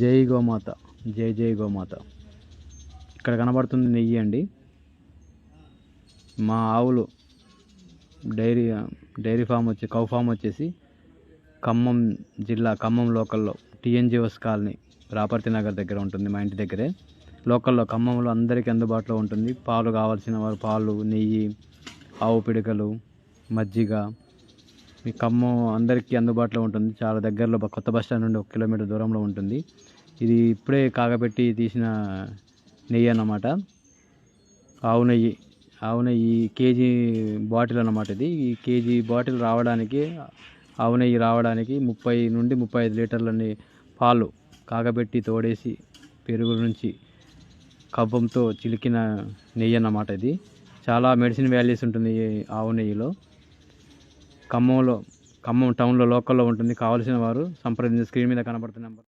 జై గోమాత జై జై గోమాత. ఇక్కడ కనబడుతుంది నెయ్యి అండి. మా ఆవులు డైరీ డైరీ ఫామ్ వచ్చి కౌ ఫామ్ వచ్చేసి ఖమ్మం జిల్లా ఖమ్మం లోకల్లో టీఎన్జిఓస్ కాలనీ రాపర్తి నగర్ దగ్గర ఉంటుంది మా ఇంటి దగ్గరే. లోకల్లో ఖమ్మంలో అందరికీ అందుబాటులో ఉంటుంది. పాలు కావాల్సిన వారు పాలు నెయ్యి ఆవు పిడకలు మజ్జిగ మీ ఖమ్మం అందరికీ అందుబాటులో ఉంటుంది. చాలా దగ్గరలో కొత్త బస్ స్టాండ్ నుండి ఒక కిలోమీటర్ దూరంలో ఉంటుంది. ఇది ఇప్పుడే కాగబెట్టి తీసిన నెయ్యి అన్నమాట. ఆవు నెయ్యి ఆవు నెయ్యి కేజీ బాటిల్ అన్నమాట ఇది. ఈ కేజీ బాటిల్ రావడానికి ఆవు నెయ్యి రావడానికి ముప్పై నుండి ముప్పై ఐదు లీటర్లని పాలు కాగబెట్టి తోడేసి పెరుగు నుంచి కవ్వంతో చిలికిన నెయ్యి అన్నమాట ఇది. చాలా మెడిసిన్ వాల్యూస్ ఉంటుంది ఈ ఆవు నెయ్యిలో. ఖమ్మంలో ఖమ్మం టౌన్లో లోకల్లో ఉంటుంది. కావాల్సిన వారు సంప్రదించి స్క్రీన్ మీద కనబడుతున్న నెంబర్.